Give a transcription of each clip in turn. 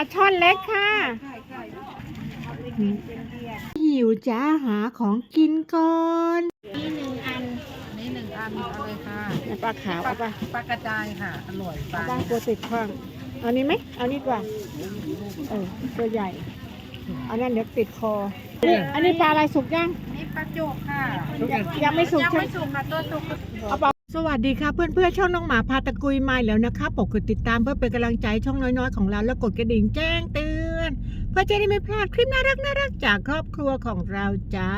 ลาช่อนเล็กค่ะ หิวจ้าหาของกินก่อนนี่หนึ่งอันนี่หนึ่งอันเอาเลยค่ะปลาขาวเอาปะปลากระจายค่ะอร่อยปลาเอาปลากลัวติดข้างเอานี้ไหมเอานี้ดีกว่าเออตัวใหญ่เอานั่นเดี๋ยวติดคอ อันนี้ปลาอะไรสุกยังนี่ปลาจุกค่ะ ยังยังไม่สุกยังใช่ไหมไม่สุกค่ะตัวสุกเอาเปล่า สวัสดีค่ะเพื่อนๆช่องน้องหมาพาตะกุยมาอีกแล้วนะคะปกดติดตามเพื่อเป็นกำลังใจช่องน้อยๆของเราแล้วกดกระดิ่งแจ้งเตือน เพื่อจะได้ไม่พลาดคลิปน่ารักน่ารักๆจากครอบครัวของเราจ้า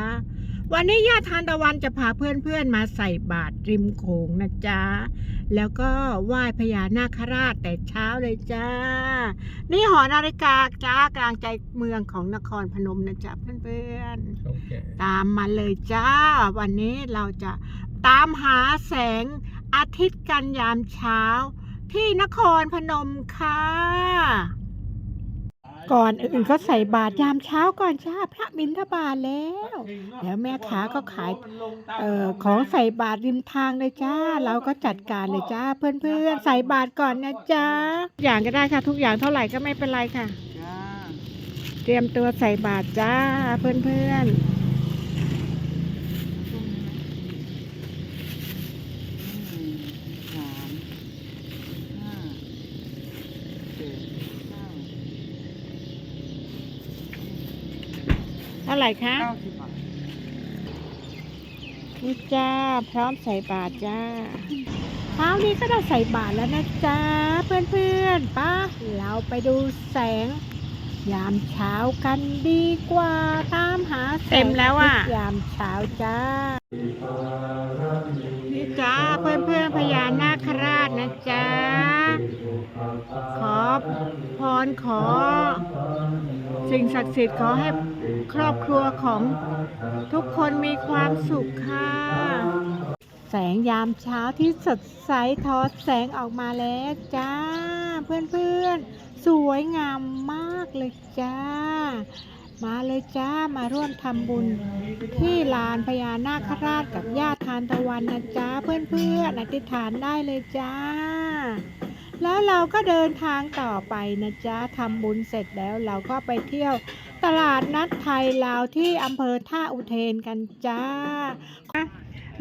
วันนี้ย่าทานตะวันจะพาเพื่อนๆมาใส่บาตรริมโขงนะจ๊ะแล้วก็ไหว้พญานาคราชแต่เช้าเลยจ้า นี่หอนาฬิกาจ้ากลางใจเมืองของนครพนมนะจ๊ะเพื่อนๆตามมาเลยจ้า วันนี้เราจะ ตามหาแสงอาทิตย์กันยามเช้า ที่นครพนมค่ะ ก่อนอื่นเขาใส่บาตรยามเช้าก่อนจ้าพระบิณฑบาตแล้วเดี๋ยวแม่ค้าก็ขายเอ่อของใส่บาตรริมทางเลยจ้า เราก็จัดการเลยจ้า เพื่อนๆ ใส่บาตรก่อนนะจ้าทุกอย่างก็ได้ค่ะ ทุกอย่างเท่าไหร่ก็ไม่เป็นไรค่ะ เตรียมตัวใส่บาตรจ้าเพื่อนๆ สามห้าเจ็ดเก้า เท่าไหร่คะเก้าสิบบาทนี่จ้า พร้อมใส่บาตรจ้าเช้านี้ก็ได้ใส่บาตรแล้วนะจ้าเพื่อนๆป้าเราไปดูแสง ยามเช้ากันดีกว่าตามหาแสงเต็มแล้วอะยามเช้าจ้านี่จ้าเพื่อนๆพญานาคราชนะจ้าขอพรขอ สิ่งศักดิ์สิทธิ์ขอให้ครอบครัวของทุกคนมีความสุขค่ะ แสงยามเช้าที่สดใสทอดแสงออกมาแล้วจ้า เพื่อนๆ สวยงามมากเลยจ้า มาเลยจ้ามาร่วมทำบุญ ที่ลานพญานาคราชกับญาติทานตะวันนะจ้า เพื่อนๆอธิษฐานได้เลยจ้าแล้วเรา ก็เดินทางต่อไปนะจ๊ะทำบุญเสร็จแล้วเราก็ไปเที่ยวตลาดนัดไทยลาวที่อำเภอท่าอุเทนกันจ้า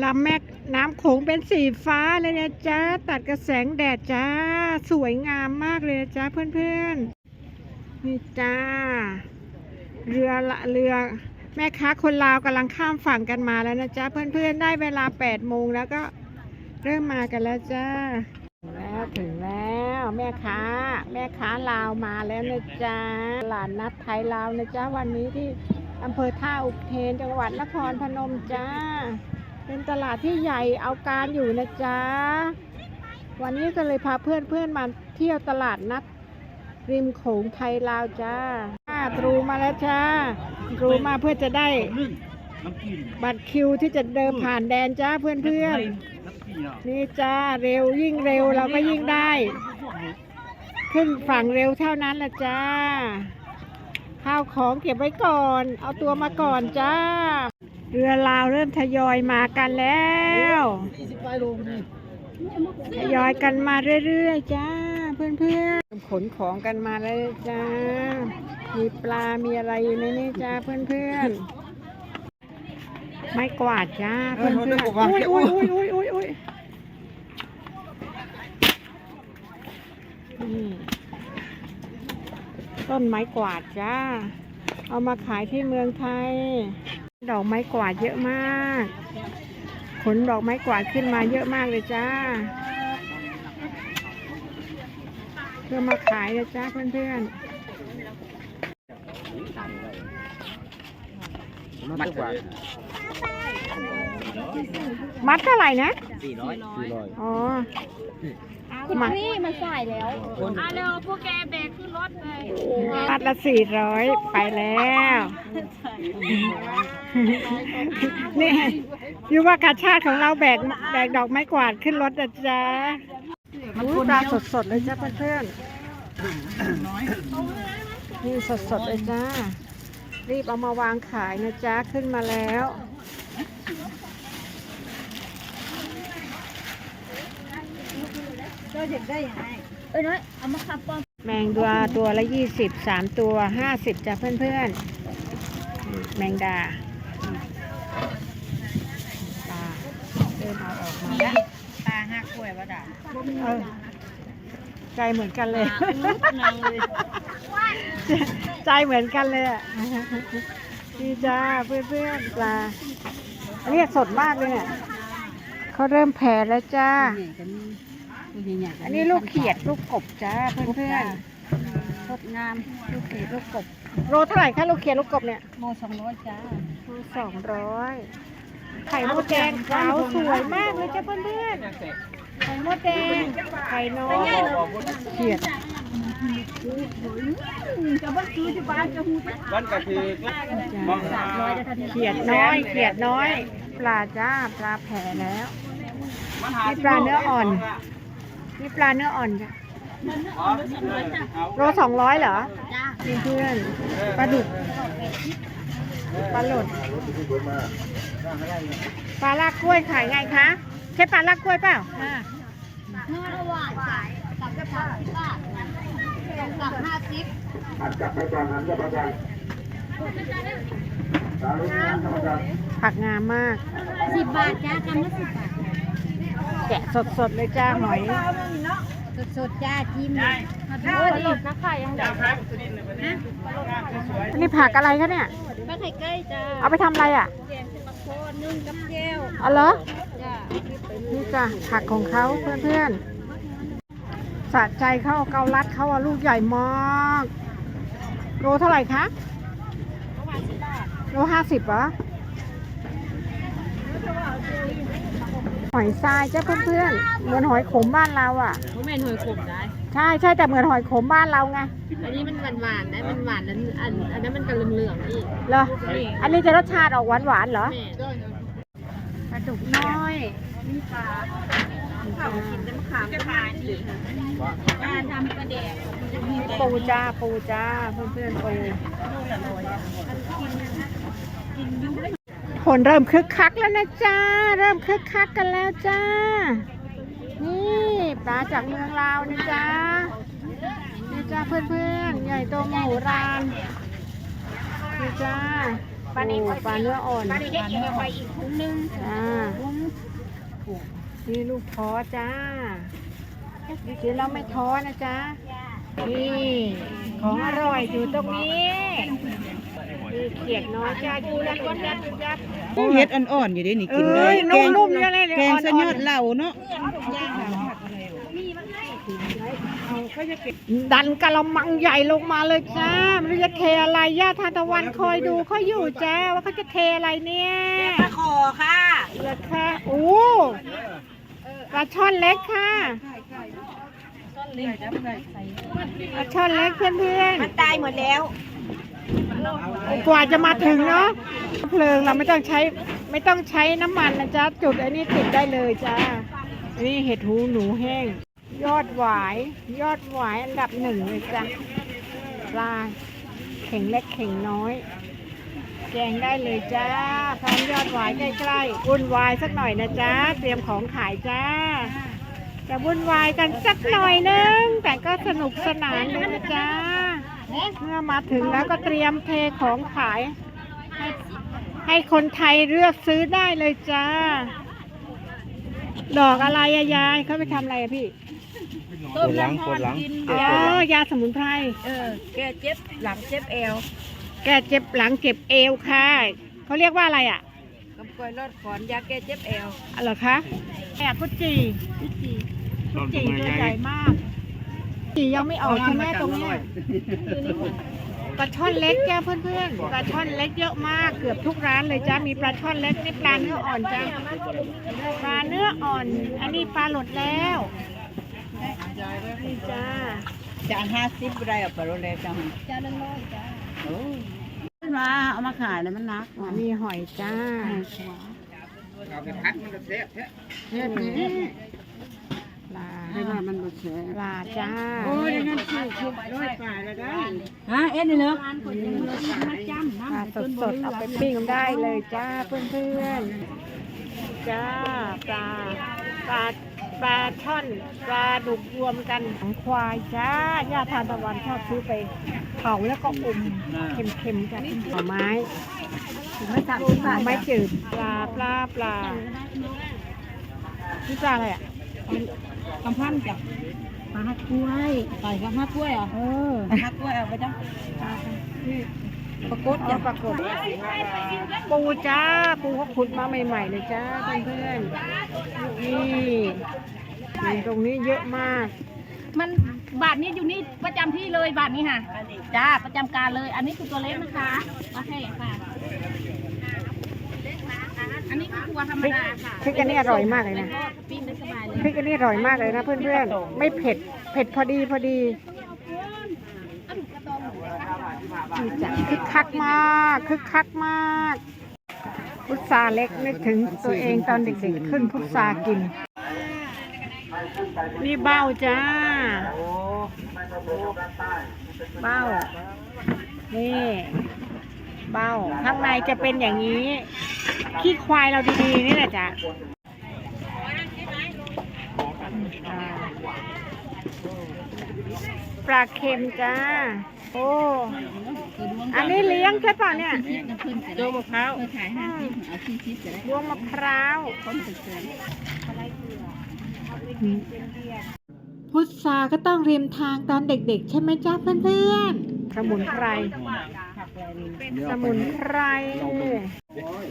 ลำแม่น้ำโขงเป็นสีฟ้าเลยนะจ๊ะตัดกระแสงแดดจ้า สวยงามมากเลยนะจ๊ะเพื่อนๆ นี่จ้า เรือละเรือแม่ค้าคนลาวกำลังข้ามฝั่งกันมาแล้วนะจ๊ะเพื่อนๆ ได้เวลา8โมงแล้วก็เริ่มมากันแล้วจ้า ถึงแล้วถึงแล้วแม่ค้า แม่ค้าลาวมาแล้วนะจ๊ะตลาดนัดไทยลาวนะจ๊ะวันนี้ที่อำเภอท่าอุเทนจังหวัดนครพนมจ้า เป็นตลาดที่ใหญ่เอาการอยู่นะจ๊ะวันนี้ก็เลยพาเพื่อนเพื่อนมาเที่ยวตลาดนัดริมโขงไทยลาวจ้าอ่าตรูมาแล้วจ้าตรูมาเพื่อจะได้บัตรคิวที่จะเดินผ่านแดนจ้าเพื่อนเพื่อนนี่จ้าเร็วยิ่งเร็วเราก็ยิ่งได้ ขึ้นฝั่งเร็วเท่านั้นละจ้า ข้าวของเก็บไว้ก่อน เอาตัวมาก่อนจ้า เรือลาวเริ่มทยอยมากันแล้วทยอยกันมาเรื่อยๆจ้า เพื่อนๆขนของกันมาแล้วจ้า มีปลา มีอะไรอยู่ในนี้จ้าเพื่อนๆไม่กวาดจ้าเพื่อนๆอุ้ยอุ้ยอุ้ยอุ้ยอุ้ยอุ้ยนี่ ต้นไม้กวาดจ้า เอามาขายที่เมืองไทย ดอกไม้กวาดเยอะมาก ขนดอกไม้กวาดขึ้นมาเยอะมากเลยจ้า เพื่อมาขายเลยจ้าเพื่อนๆ มัดกว่ามัดเท่าไหร่นะสี่ร้อยสี่ร้อยอ๋ อคุณมัดพี่มาใส่แล้วอะเร็วพวกแกแบกขึ้นรถเลยมัดละสี่ร้อยไปแล้ว นี่อยู่ว่ากาชาติของเราแบกแบกดอกไม้กวาดขึ้นรถนะจ๊ะอุ๊ยปลาสดๆเลยจ้าเพื่อนๆนี่สดๆเลยจ้ารีบเอามาวางขายนะจ๊ะขึ้นมาแล้ว เอ้ยน้อยเอามาขับปอมแมงดาตัวละยี่สิบสามตัวห้าสิบจ้ะเพื่อนๆ แมงดาปลาเริ่มเอาออกมาแล้วตาหักกล้วยว่าด่าเออใจเหมือนกันเลยใจเหมือนกันเลยอะดีจ้าเพื่อนๆปลาอันนี้สดมากเลยเนี่ยเขาเริ่มแผ่แล้วจ้า อันนี้ลูกเขียดลูกกบจ้าเพื่อนๆสดงามลูกเขียดลูกกบ โลเท่าไหร่คะลูกเขียดลูกกบเนี่ยโมสองร้อยจ้าโลสองร้อยไข่มดแดงขาวสวยมากเลยจ้าเพื่อนๆไข่มดแดงไข่น้อยเขียดจะบ้านซื้อที่บ้านจะหูจะวันก็คือมองหาเขียดน้อยเขียดน้อย ปลาจ้าปลาแผ่แล้วมันหานี่ปลาเนื้ออ่อน นี่ปลาเนื้ออ่อนจ้ะอ๋อเอาโลสองร้อยเหรอจ้าเพื่อนๆปลาดุกปลาหลดปลาลากกล้วยขายไงคะใช่ปลาลากกล้วยเปล่าเนื้อระหว่างขายกับกระเพราที่บ้านกับห้าสิบผักงามมากสิบบาทจ้ากำละสิบบาท แกะสดๆเลยจ้าหอยสดๆจ้าจิ้มโอ้ดีนะค่ะยังจากครับสุรินทร์เลยวันนี้อันนี้ผักอะไรคะเนี่ยปลาไข่ใกล้จ้าเอาไปทำอะไรอะแกงเป็นปลาโคนนึ่งกับแก้วเอาเหรอจ้านี่จ้ะผักของเขาเพื่อนๆสะใจเขาเอาเกาลัดเขาอะลูกใหญ่มากโลเท่าไหร่คะโลห้าสิบเหรอ หอยทรายจ้ะเพื่อนๆ เหมือนหอยขมบ้านเราอะ ผมเป็นหอยขมได้ ใช่ใช่แต่เหมือนหอยขมบ้านเราไง อันนี้มันหวานๆนะ มันหวานแล้วอันอันนั้นมันก็เหลืองๆนี่เหรอ อันนี้จะรสชาติออกหวานหวานๆเหรอแม่ปลาดุกน้อยข้าวกินน้ำขามจะขายดีป้าทำกระเดกปูจ้าปูจ้าเพื่อนๆปู คนเริ่มคึกคักแล้วนะจ้า เริ่มคึกคักกันแล้วจ้า นี่ปลาจากเมืองลาวนี่จ้านี่จ้าเพื่อนๆ ใหญ่โตมโหฬารนี่จ้าปลาปลาเนื้ออ่อนป้าได้เก็บไว้อีกถุงนึงจ้านี่ลูกท้อจ้าเดี๋ยวเราไม่ท้อนะจ๊ะนี่ของอร่อยอยู่ตรงนี้นี่ เขียดน้อยจ้าอยู่แล้วก็ยัดยัดเฮ็ดอ่อนๆอยู่เด้นี่กินได้เอ้ยแกงนุ่มๆอยู่เลยเนี่ยแกงอ่อนๆสะยอดเหล่าเนาะดันกะละมังใหญ่ลงมาเลยจ้าไม่รู้จะเทอะไรย่าทานตะวันคอยดูเขาอยู่จ้าว่าเขาจะเทอะไรเนี่ยปลาคอค่ะเหรอคะโอ้ปลาช่อนเล็กค่ะปลาช่อนเล็กเพื่อนมันตายหมดแล้วๆ กว่าจะมาถึงเนาะเพลิงเราไม่ต้องใช้ไม่ต้องใช้น้ำมันนะจ๊ะ จุดอันนี้ติดได้เลยจ้าอันนี้เห็ดหูหนูแห้ง ยอดหวาย ยอดหวายอันดับหนึ่งเลยจ้ะปลาเข่งเล็กเข่งน้อย แกงได้เลยจ้าพร้อมยอดหวายใกล้ๆวุ่นวายสักหน่อยนะจ๊ะ เตรียมของขายจ้าจะวุ่นวายกันสักหน่อยนึง แต่ก็สนุกสนานเลยนะจ๊ะ เมื่อมาถึงแล้วก็เตรียมเทของขาย ให้ให้คนไทยเลือกซื้อได้เลยจ้า ดอกอะไรอะยายเขาไปทำอะไรอะพี่ต้มน้ำพรกินอ๋อยาสมุนไพร เออ แกเจ็บหลังเจ็บเอว แกเจ็บหลังเจ็บเอวค่ะเขาเรียกว่าอะไรอะกำกวยรอดก่อนยาแก้เจ็บเอวอะไรอคะแอบกุจีกุจีกุจีตัวใหญ่มาก จียังไม่ออกใช่ไหมตรงเนี้ยปลาช่อนเล็กจ้าเพื่อนๆปลาช่อนเล็กเยอะมากเกือบทุกร้านเลยจ้ามีปลาช่อนเล็กนี่ปลาเนื้ออ่อนจ้าปลาเนื้ออ่อน อันนี้ปลาหลดแล้วนี่จ้าจานห้าสิบได้อะปลาโรเล่จังจานละร้อยจ้ามาเอามาขายแล้วมันนักอันนี้หอยจ้าเอาไปพัดมันก็แซ่บแท้เฮ็ดนี่ปลา ให้ว่ามันบ่แช่ปลาจ้าโอ้ยนั่นคือคือร้อยปลายแล้วได้ฮะเอ็ดนี่เนาะปลาสดๆเอาไปปิ้งได้เลยจ้าเพื่อนๆจ้าปลาปลาปปลาช่อนปลาดุกรวมกันของควายจ้าย่าทานตะวันชอบซื้อไปเผาแล้วก็อมเค็มๆกันหน่อไม้หน่อไม้จืดปลาปลาปลานี่ปลาอะไรอะ คำพันจับปลาฮักกล้วยปล่อยกับฮักกล้วยเหรอะเออฮักกล้วยเอาไปจ้ะปรากฏเอาปรากฏปูจ้า ปูเขาขุดมาใหม่ ๆ เลยจ้าเพื่อนๆนี่นี่ตรงนี้เยอะมาก มันบาทนี้อยู่นี่ประจำที่เลยบาทนี้ค่ะจ้าประจำการเลย อันนี้คือตัวเล็กนะคะมาให้ค่ะ อันนี้คือตัวธรรมพริกดาค่ะพริกอันนี้อร่อยมากเลยนะ ปิ้งได้สบายเลย พริกอันนี้อร่อยมากเลยนะเพื่อนๆ ไม่เผ็ด เผ็ดพอดีพอดีนี่จ้ะคึกคักมากคึกคักมากพุทราเล็กนึกถึงตัวเองตอนเด็กๆขึ้นพุทรากิน นี่เบ้าจ้าเบ้า นี่เบ้าข้างในจะเป็นอย่างนี้ ขี้ควายเราดีๆนี่แหละจ้ะ ปลาเค็มจ้า โอ้ อันนี้เลี้ยงใช่ป่ะเนี่ยโจมะพร้าวรวงมะพร้าวพุทราก็ต้องริมทางตอนเด็กๆ ใช่ไหมจ้าเพื่อนๆ สมุนไพร สมุนไพร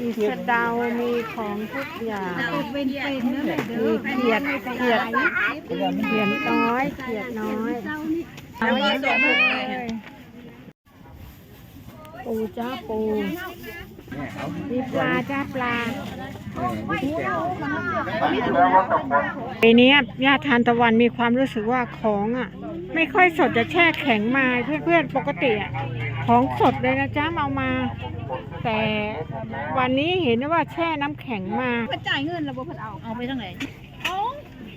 มีสะเดามีของทุกอย่างเป็นเป็นนั่นแหละมีเขียดเขียดเขียดน้อยเขียดน้อยเอาไว้เลย ปูจ้าปูมีปลาจ้าปลาปีนี้ญาติทานตะวันมีความรู้สึกว่าของอะ ไม่ค่อยสดจะแช่แข็งมาเพื่อนๆปกติอะของสดเลยนะจ้าเอามา แต่วันนี้เห็นว่าแช่น้ำแข็งมาเพิ่นจ่ายเงินแล้วบ่เพิ่นเอาเอาไปทางไหน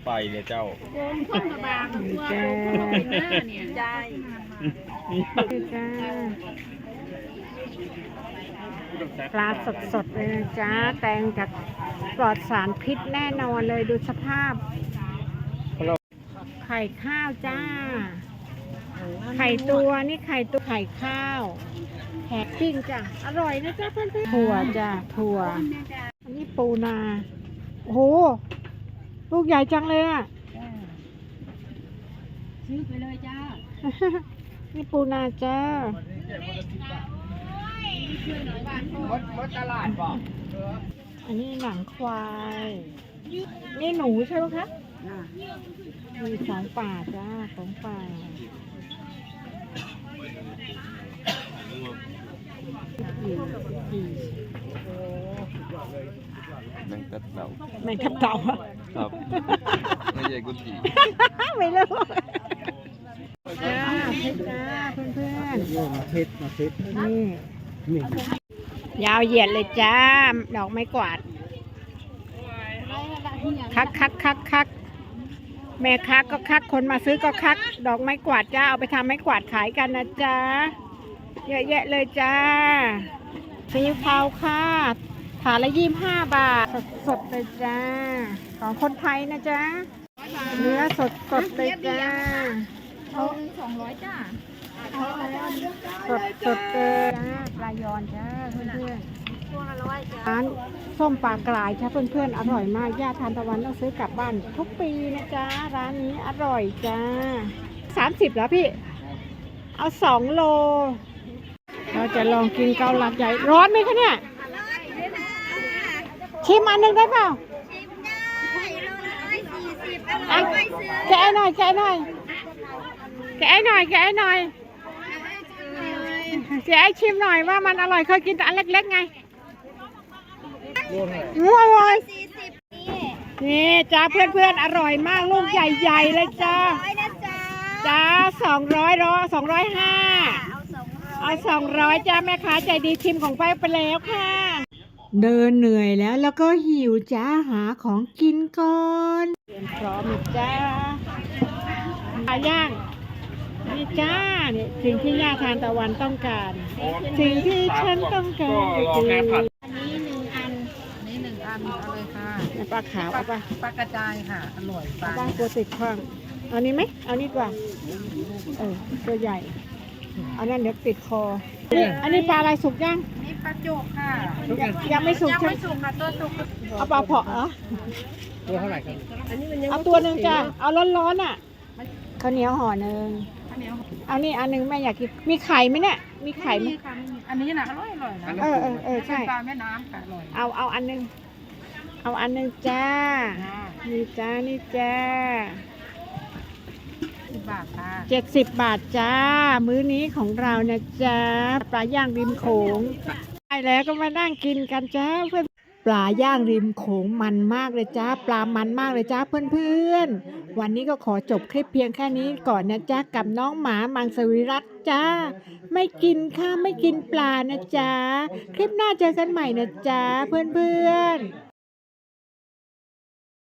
ไปเลยเจ้าโยมคนละบางนี่จ้าเนี่ยจ่ายนี่จ้าปลาสดๆเลยนะจ้าแตงจากปลอดสารพิษแน่นอนเลยดูสภาพ ไข่ข้าวจ้า ไข่ตัวนี่ไข่ตัวไข่ข้าวแหกปิ้งจ้ะ อร่อยนะจ้าเพื่อนๆถั่วจ้ะถั่ว อันนี้ปูนา โอ้โห ลูกใหญ่จังเลยอะ ซื้อไปเลยจ้า นี่ปูนาจ้ารถตลาดบอกอันนี้หนังควาย นี่หนูใช่ไหมคะมีสองป่าจ้าสองป่ากี่ แมงตัดเต่าแมงทับเต่าอะครับ ไม่ใช่กุฏิไม่รู้จ้าเพชรจ้าเพื่อนเพื่อนมาเพ็ดมาเพ็ดๆนี่นี่ยาวเหยียดเลยจ้า ดอกไม้กวาด คักคักคักคัก แม่ค้าก็คักคนมาซื้อก็คัก ดอกไม้กวาดจ้าเอาไปทำไม้กวาดขายกันนะจ๊ะเยอะแยะเลยจ้าซีอิ๊วขาวค่ะถาดละยี่ห้าบาทสดสดๆเลยจ้า ของคนไทยนะจ๊ะเนื้อสดสดๆเลยจ้าโลนึงสองร้อยจ้าสดสดๆเลยจ้าปลายอนจ้าเพื่อนๆตัวละร้อยจ้าร้าน ส้มปลากรายค่ะเพื่อนๆ อร่อยมาก ย่าทานตะวันต้องซื้อกลับบ้านทุกปีนะจ๊ะ ร้านนี้อร่อยจ้าสามสิบแล้วพี่ เอาสองโล เราจะลองกินเกาลัดใหญ่ ร้อนไหมคะเนี่ย ชิมอันหนึ่งได้เปล่าอะแกะหน่อย แกะหน่อย แกะหน่อย แกะหน่อยแกะให้ชิมหน่อยว่ามันอร่อยเคยกินแต่อันเล็กๆไง งัวเลยนี่จ้าเพื่อนๆอร่อยมากลูกใหญ่ๆเลยจ้าจ้าสองร้อยรอสองร้อยห้าเอาสองร้อยจ้าแม่ค้าใจดีชิมของไปไปแล้วค่ะ เดินเหนื่อยแล้วแล้วก็หิวจ้าหาของกินก่อนเตรียมพร้อมนะจ้าปลาย่างนี่จ้าเนี่ยสิ่งที่ย่าทานตะวันต้องการ สิ่งที่ฉันต้องการก็คืออันนี้ห นึ่งอันอันนี้หนึ่งอันานเอาเลยค่ะน้ำปลาขาวเอาปะปลากระจายค่ะ อร่อยปลาเอาปลาตัวติดข้างเอานี้ไหมเอานี้ดีกว่าเออตัวใหญ่เอานั่นเดี๋ยวติดคอนี่อันนี้ปลาอะไรสุกยังนี่ปลาจุกค่ะ ยังยังไม่สุกยังใช่ไหมไม่สุกค่ะตัวสุกเอาปลาเผาะเหรอตัวเท่าไหร่ครับเอาตัวหนึ่งจ้ะเอาร้อนๆอะข้าวเหนียวห่อหนึ่งอันนี้เอานี่อันหนึงแม่อยากกินมีไข่ไหมเนี่ยมีไข่ไหมนี่ค่ะอันนี้นะอร่อยอร่อยนะเออเออเออใช่เป็นปลาแม่น้ำค่ะอร่อย เอาเอาอันหนึง เอาอันหนึงจ้าค่ะนี่จ้า นี่จ้าสิบบาทค่ะเจ็ดสิบบาทจ้า มื้อนี้ของเรานะจ้า ปลาย่างริมโขงได้แล้วก็มานั่งกินกันจ้าเพื่อนปลาย่างริมโขงมันมากเลยจ้า ปลามันมากเลยจ้าเพื่อนๆ วันนี้ก็ขอจบคลิปเพียงแค่นี้ก่อนนะจ้ากับน้องหมามังสวิรัตจ้า ไม่กินข้าวไม่กินปลานะจ้า คลิปหน้าเจอกันใหม่นะจ้าเพื่อนๆ